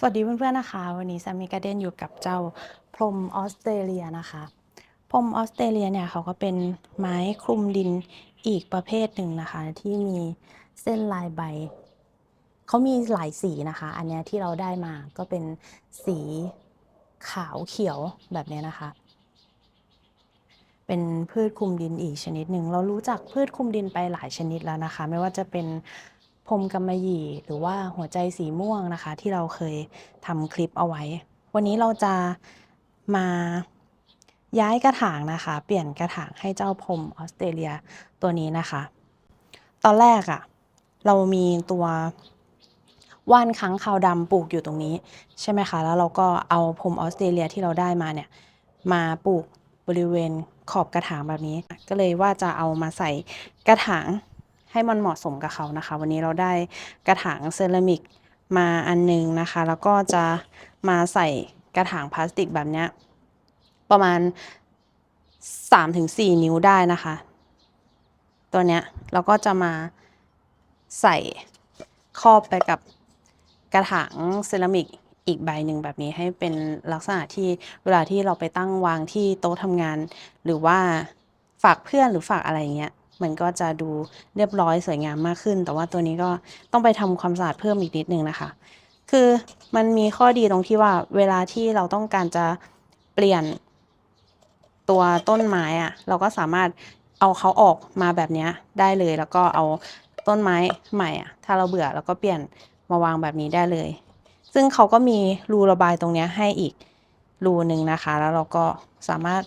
สวัสดีเพื่อนๆนะคะ วันนี้แซมมี่การ์เดนอยู่กับเจ้าพรมออสเตรเลียนะคะพรมออสเตรเลียเนี่ยเขาก็เป็นไม้คลุมดินอีกประเภทหนึ่งนะคะ ที่มีเส้นลายใบ เขามีหลายสีนะคะ อันนี้ที่เราได้มาก็เป็นสีขาวเขียวแบบนี้นะคะ เป็นพืชคลุมดินอีกชนิดหนึ่งเรารู้จักพืชคลุมดินไปหลายชนิดแล้วนะคะ ไม่ว่าจะเป็น พรมกำมะหยี่หรือว่าหัวใจสีม่วงนะคะ ที่เราเคยทำคลิปเอาไว้ วันนี้เราจะมาย้ายกระถางนะคะ เปลี่ยนกระถางให้เจ้าพรมออสเตรเลียตัวนี้นะคะ ตอนแรกอะ่ะเรามีตัวว่านค้างคาวดำปลูกอยู่ตรงนี้ใช่ไหมคะ แล้วเราก็เอาพรมออสเตรเลียที่เราได้มาเนี่ยมาปลูกบริเวณขอบกระถางแบบนี้ ก็เลยว่าจะเอามาใส่กระถาง ให้มันเหมาะสมกับเขานะคะ วันนี้เราได้กระถางเซรามิกมาอันนึงนะคะ แล้วก็จะมาใส่กระถางพลาสติกแบบเนี้ยประมาณ 3-4 นิ้วได้นะคะ ตัวเนี้ยเราก็จะมาใส่ครอบไปกับกระถางเซรามิกอีกใบหนึ่งแบบนี้ให้เป็นลักษณะที่เวลาที่เราไปตั้งวางที่โต๊ะทำงาน หรือว่าฝากเพื่อนหรือฝากอะไรเงี้ย มันก็จะดูเรียบร้อยสวยงามมากขึ้น แต่ว่าตัวนี้ก็ต้องไปทำความสะอาดเพิ่มอีกนิดนึงนะคะ คือมันมีข้อดีตรงที่ว่าเวลาที่เราต้องการจะเปลี่ยนตัวต้นไม้อะเราก็สามารถเอาเขาออกมาแบบนี้ได้เลย แล้วก็เอาต้นไม้ใหม่อะถ้าเราเบื่อเราก็เปลี่ยนมาวางแบบนี้ได้เลย ซึ่งเขาก็มีรูระบายตรงนี้ให้อีกรูหนึ่งนะคะ แล้วเราก็สามารถ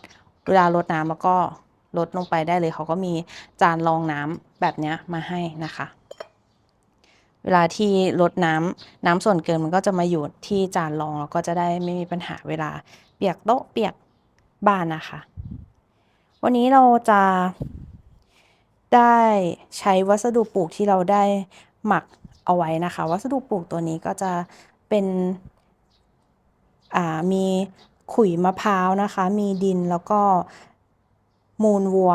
เวลารดน้ำแล้วก็ ลดลงไปได้เลย เขาก็มีจานรองน้ำแบบนี้มาให้นะคะ เวลาที่ลดน้ำน้ำส่วนเกินมันก็จะมาอยู่ที่จานรองแล้วก็จะได้ไม่มีปัญหาเวลาเปียกโต๊ะเปียกบ้านนะคะ วันนี้เราจะได้ใช้วัสดุปลูกที่เราได้หมักเอาไว้นะคะ วัสดุปลูกตัวนี้ก็จะเป็นมีขุยมะพร้าวนะคะ มีดินแล้วก็ มูลวัว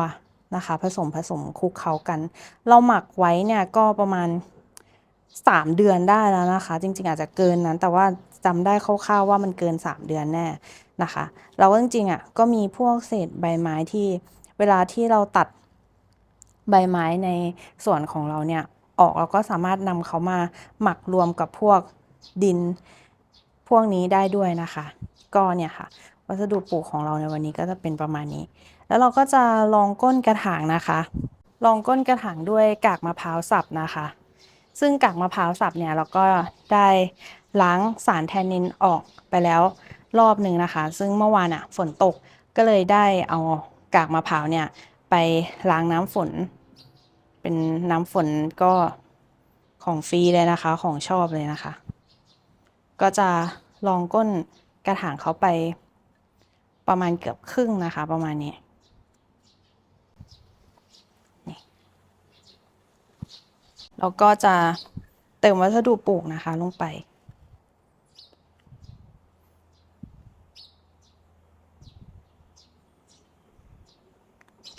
นะคะ ผสมผสมคลุกเคล้ากัน เราหมักไว้เนี่ยก็ประมาณ 3 เดือนได้แล้วนะคะ จริง ๆ อาจจะเกินนั้น แต่ว่าจำได้คร่าวๆว่ามันเกิน 3 เดือนแน่นะคะแล้วจริงๆอะก็มีพวกเศษใบไม้ที่เวลาที่เราตัดใบไม้ในส่วนของเราเนี่ยออกเราก็สามารถนำเขามาหมักรวมกับพวกดินพวกนี้ได้ด้วยนะคะ ก็เนี่ยค่ะ วัสดุปลูกของเราในวันนี้ก็จะเป็นประมาณนี้ แล้วเราก็จะลองก้นกระถางนะคะ ลองก้นกระถางด้วยกากมะพร้าวสับนะคะ ซึ่งกากมะพร้าวสับเนี่ยเราก็ได้ล้างสารแทนนินออกไปแล้วรอบหนึ่งนะคะ ซึ่งเมื่อวานอะฝนตกก็เลยได้เอากากมะพร้าวเนี่ยไปล้างน้ำฝน เป็นน้ำฝนก็ของฟรีเลยนะคะของชอบเลยนะคะ ก็จะลองก้นกระถางเขาไปประมาณเกือบครึ่งนะคะ ประมาณนี้ แล้วก็จะเติมวัสดุปลูกนะคะลงไป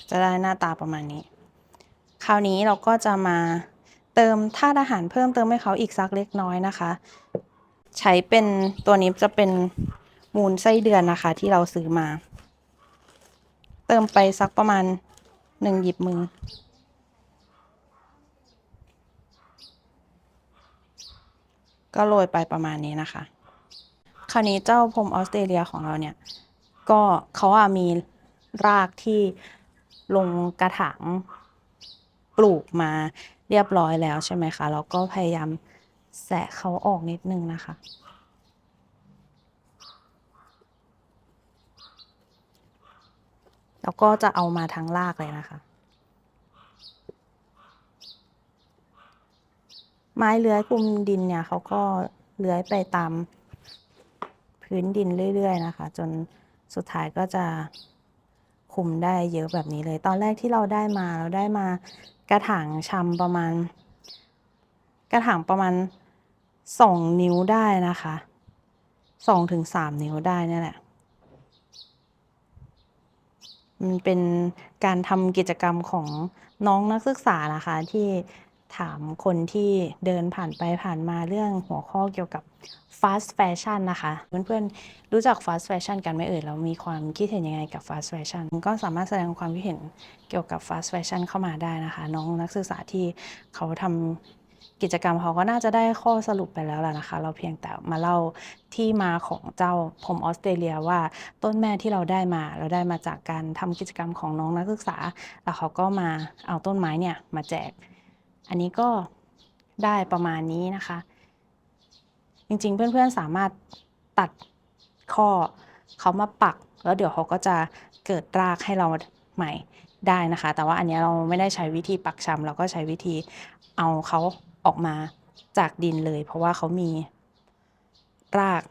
จะได้หน้าตาประมาณนี้ คราวนี้เราก็จะมาเติมธาตุอาหารเพิ่มเติมให้เขาอีกสักเล็กน้อยนะคะ ใช้เป็นตัวนี้จะเป็นมูลไส้เดือนนะคะ ที่เราซื้อมา เติมไปสักประมาณหนึ่งหยิบมือ ก็โรยไปประมาณนี้นะคะ คราวนี้เจ้าพรมออสเตรเลียของเราเนี่ย ก็เขาอะมีรากที่ลงกระถางปลูกมาเรียบร้อยแล้วใช่ไหมคะ แล้วก็พยายามแสะเขาออกนิดนึงนะคะ แล้วก็จะเอามาทั้งรากเลยนะคะ ไม้เลื้อยคลุมดินเนี่ยเขาก็เลื้อยไปตามพื้นดินเรื่อย ๆ นะคะ จนสุดท้ายก็จะคุมได้เยอะแบบนี้เลย ตอนแรกที่เราได้มาเราได้มากระถางชำประมาณ กระถางประมาณสองนิ้วได้นะคะสองถึงสามนิ้วได้นี่แหละ มันเป็นการทำกิจกรรมของน้องนักศึกษานะคะที่ ถามคนที่เดินผ่านไปผ่านมาเรื่องหัวข้อเกี่ยวกับ fast fashion นะคะ เพื่อนๆ รู้จัก fast fashion กันไหมเอ่ยแล้วมีความคิดเห็นยังไงกับ fast fashion ก็สามารถแสดงความคิดเห็นเกี่ยวกับ fast fashion เข้ามาได้นะคะ น้องนักศึกษาที่เขาทำกิจกรรมเขาก็น่าจะได้ข้อสรุปไปแล้วล่ะนะคะ เราเพียงแต่มาเล่าที่มาของเจ้าผมออสเตรเลียว่าต้นแม่ที่เราได้มา เราได้มาจากการทำกิจกรรมของน้องนักศึกษา แล้วเขาก็มาเอาต้นไม้เนี่ยมาแจก อันนี้ก็ได้ประมาณนี้นะคะ จริงๆ เพื่อนๆสามารถตัดข้อเขามาปัก แล้วเดี๋ยวเขาก็จะเกิดรากให้เราใหม่ได้นะคะ แต่ว่าอันนี้เราไม่ได้ใช้วิธีปักชำเราก็ใช้วิธีเอาเขาออกมาจากดินเลย เพราะว่าเขามีราก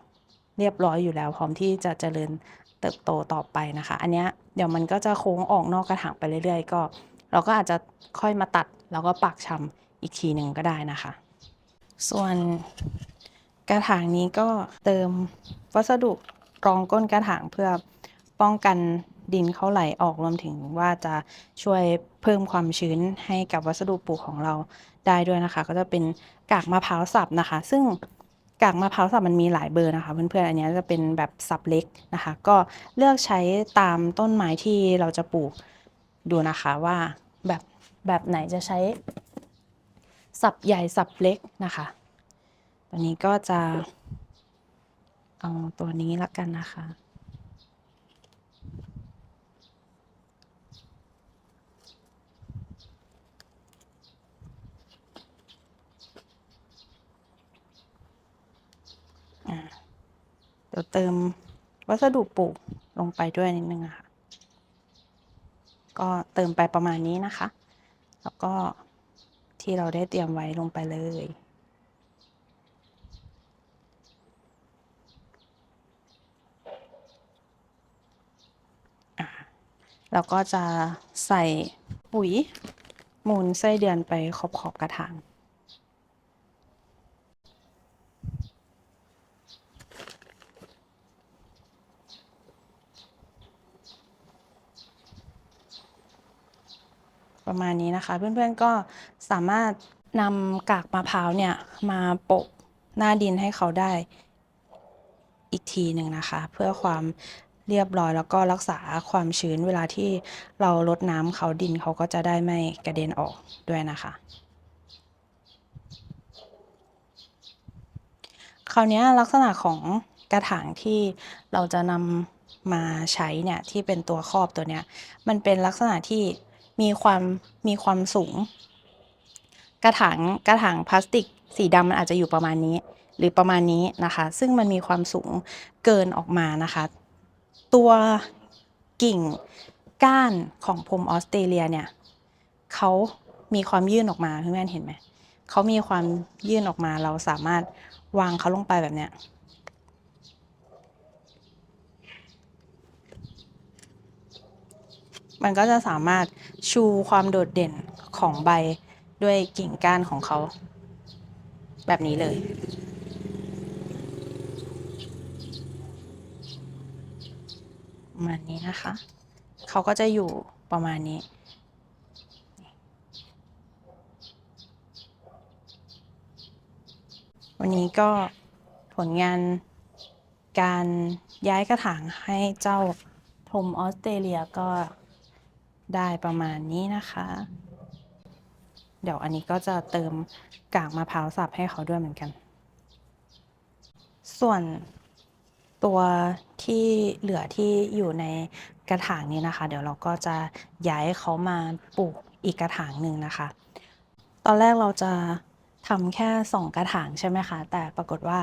เรียบร้อยอยู่แล้ว พร้อมที่จะเจริญเติบโตต่อไปนะคะ อันนี้เดี๋ยวมันก็จะโค้งออกนอกกระถางไปเรื่อย ๆ ก็ เราก็อาจจะค่อยมาตัดแล้วก็ปักชำอีกทีหนึ่งก็ได้นะคะ ส่วนกระถางนี้ก็เติมวัสดุรองก้นกระถางเพื่อป้องกันดินเขาไหลออกรวมถึงว่าจะช่วยเพิ่มความชื้นให้กับวัสดุปลูกของเราได้ด้วยนะคะ ก็จะเป็นกากมะพร้าวสับนะคะ ซึ่งกากมะพร้าวสับมันมีหลายเบอร์นะคะ เพื่อนๆอันนี้จะเป็นแบบสับเล็กนะคะ ก็เลือกใช้ตามต้นไม้ที่เราจะปลูก ดูนะคะว่าแบบแบบไหนจะใช้ สับใหญ่สับเล็กนะคะตัวนี้ก็จะเอาตัวนี้ละกันนะคะเดี๋ยวเติมวัสดุปลูกลงไปด้วยนิดนึงค่ะ ก็เติมไปประมาณนี้นะคะ แล้วก็ที่เราได้เตรียมไว้ลงไปเลยแล้วก็จะใส่ปุ๋ยมูลไส้เดือนไปขอบขอบกระถาง ประมาณนี้นะคะ เพื่อนๆก็สามารถนำกากมะพร้าวเนี่ยมาโปะหน้าดินให้เขาได้อีกทีหนึ่งนะคะ เพื่อความเรียบร้อยแล้วก็รักษาความชื้นเวลาที่เราลดน้ำเขาดินเขาก็จะได้ไม่กระเด็นออกด้วยนะคะ คราวนี้ลักษณะของกระถางที่เราจะนำมาใช้เนี่ยที่เป็นตัวครอบตัวเนี้ยมันเป็นลักษณะที่ มีความมีความสูง กระถางกระถางพลาสติก สีดำมันอาจจะอยู่ประมาณนี้ หรือประมาณนี้นะคะ ซึ่งมันมีความสูงเกินออกมานะคะ ตัวกิ่งก้านของพรมออสเตรเลียเนี่ยเขามีความยื่นออกมาเพื่อนเห็นไหมเขามีความยื่นออกมาเราสามารถวางเขาลงไปแบบเนี้ย มันก็จะสามารถชูความโดดเด่นของใบด้วยกิ่งก้านของเขา แบบนี้เลย ประมาณนี้นะคะ เขาก็จะอยู่ประมาณนี้วันนี้ก็ผลงานการย้ายกระถางให้เจ้าพรมออสเตรเลียก็ ได้ประมาณนี้นะคะ เดี๋ยวอันนี้ก็จะเติมกากมะพร้าวสับให้เขาด้วยเหมือนกัน ส่วนตัวที่เหลือที่อยู่ในกระถางนี้นะคะ เดี๋ยวเราก็จะย้ายเขามาปลูกอีกกระถางหนึ่งนะคะ ตอนแรกเราจะทำแค่สองกระถางใช่ไหมคะ แต่ปรากฏว่า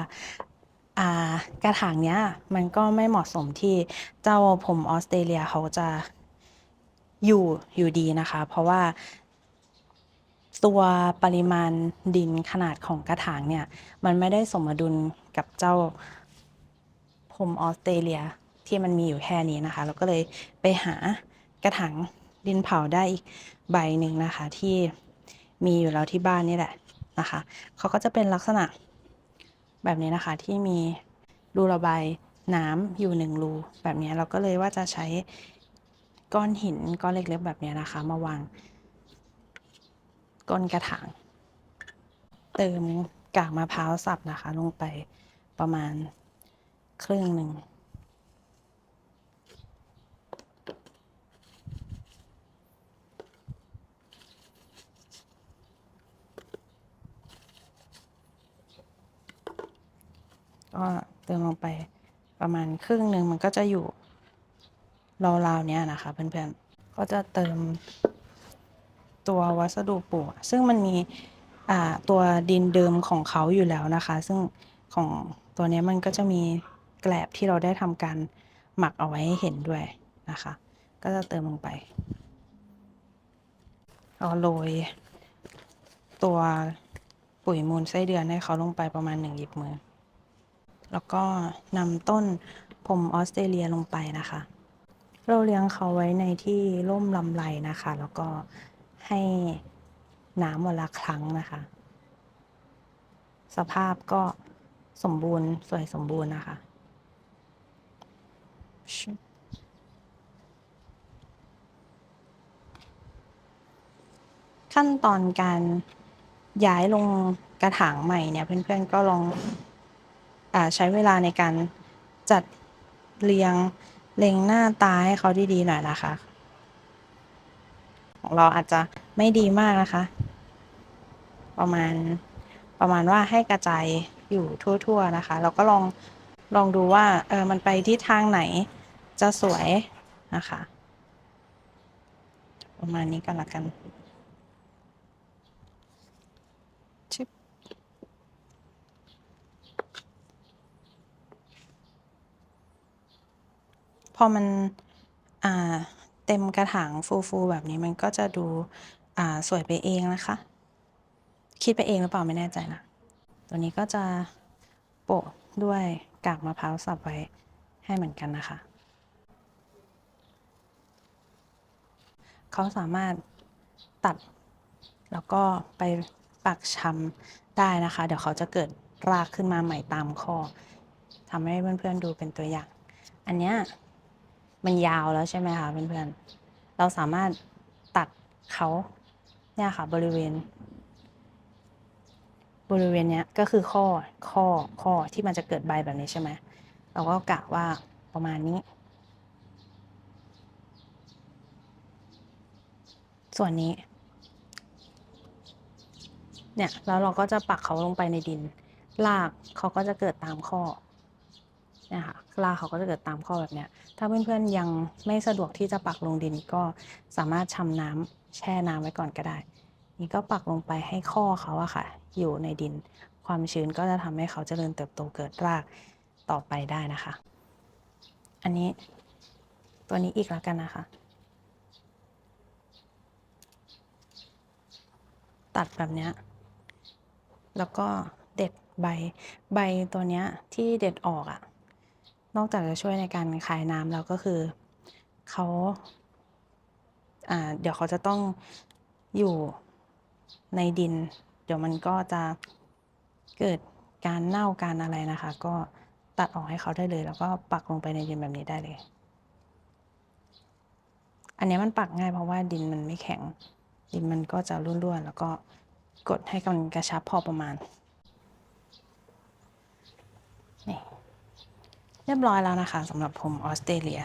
อ่ากระถางเนี้ยมันก็ไม่เหมาะสมที่เจ้าผมออสเตรเลียเขาจะ อยู่อยู่ดีนะคะ เพราะว่า ตัวปริมาณดินขนาดของกระถางเนี่ย มันไม่ได้สมดุลกับเจ้าพรมออสเตรเลียที่มันมีอยู่แค่นี้นะคะ เราก็เลยไปหากระถางดินเผาได้อีกใบหนึ่งนะคะ ที่มีอยู่แล้วที่บ้านนี่แหละนะคะเขาก็จะเป็นลักษณะแบบนี้นะคะที่มีรูระบายน้ำอยู่หนึ่งรูแบบนี้เราก็เลยว่าจะใช้ ก้อนหินก้อนเล็กๆแบบนี้นะคะ มาวางก้นกระถาง เติมกากมะพร้าวสับนะคะ ลงไปประมาณครึ่งหนึ่งก็เติมลงไปประมาณครึ่งหนึ่งมันก็จะอยู่ ราวๆเนี้ยนะคะเพื่อนๆ ก็จะเติมตัววัสดุปลูกซึ่งมันมีอ่าตัวดินเดิมของเขาอยู่แล้วนะคะ ซึ่งของตัวนี้มันก็จะมีแกลบที่เราได้ทำการหมักเอาไว้ให้เห็นด้วยนะคะ ก็จะเติมลงไปเอาโรยตัวปุ๋ยมูลไส้เดือนให้เขาลงไปประมาณหนึ่งหยิบมือ แล้วก็นำต้นผมออสเตรเลียลงไปนะคะ เราเลี้ยงเขาไว้ในที่ร่มลำไรนะคะ แล้วก็ให้น้ำวันละครั้งนะคะ สภาพก็สมบูรณ์สวยสมบูรณ์นะคะ ขั้นตอนการย้ายลงกระถางใหม่เนี่ย เพื่อนๆก็ลองอใช้เวลาในการจัดเรียง เล็งหน้าตาให้เขาดีๆหน่อยนะคะ ของเราอาจจะไม่ดีมากนะคะ ประมาณประมาณว่าให้กระจายอยู่ทั่ว ๆ นะคะ เราก็ลองลองดูว่าเออมันไปที่ทางไหนจะสวยนะคะ ประมาณนี้ก็แล้วกัน พอมันอ่าเต็มกระถางฟูๆแบบนี้มันก็จะดูอ่าสวยไปเองนะคะ คิดไปเองหรือเปล่าไม่แน่ใจนะ ตัวนี้ก็จะโปะด้วยกากมะพร้าวสับไว้ให้เหมือนกันนะคะ เขาสามารถตัดแล้วก็ไปปักชำได้นะคะ เดี๋ยวเขาจะเกิดรากขึ้นมาใหม่ตามข้อทำให้เพื่อนๆดูเป็นตัวอย่าง อันเนี้ย มันยาวแล้วใช่ไหมคะเพื่อนๆ เราสามารถตัดเขาเนี่ยค่ะบริเวณ บริเวณเนี้ยก็คือข้อข้อข้อที่มันจะเกิดใบแบบนี้ใช่ไหมเราก็กะว่าประมาณนี้ ส่วนนี้ เนี่ยแล้วเราก็จะปักเขาลงไปในดินรากเขาก็จะเกิดตามข้อ เนี่ยค่ะรากเขาก็จะเกิดตามข้อแบบเนี้ย ถ้าเพื่อนๆยังไม่สะดวกที่จะปักลงดินก็สามารถชำน้ำแช่น้ำไว้ก่อนก็ได้ นี่ก็ปักลงไปให้ข้อเขาอะค่ะ อยู่ในดิน ความชื้นก็จะทำให้เขาเจริญเติบโตเกิดรากต่อไปได้นะคะ อันนี้ตัวนี้อีกแล้วกันนะคะ ตัดแบบเนี้ย แล้วก็เด็ดใบ ใบตัวเนี้ยที่เด็ดออกอะ่ะ นอกจากจะช่วยในการคายน้ำแล้วก็คือเขาเดี๋ยวเขาจะต้องอยู่ในดิน เดี๋ยวมันก็จะเกิดการเน่าการอะไรนะคะ ก็ตัดออกให้เขาได้เลย แล้วก็ปักลงไปในดินแบบนี้ได้เลย อันนี้มันปักง่ายเพราะว่าดินมันไม่แข็ง ดินมันก็จะร่วนๆแล้วก็กดให้มันกระชับพอประมาณนี่ เรียบร้อยแล้วนะคะสำหรับผมออสเตรเลีย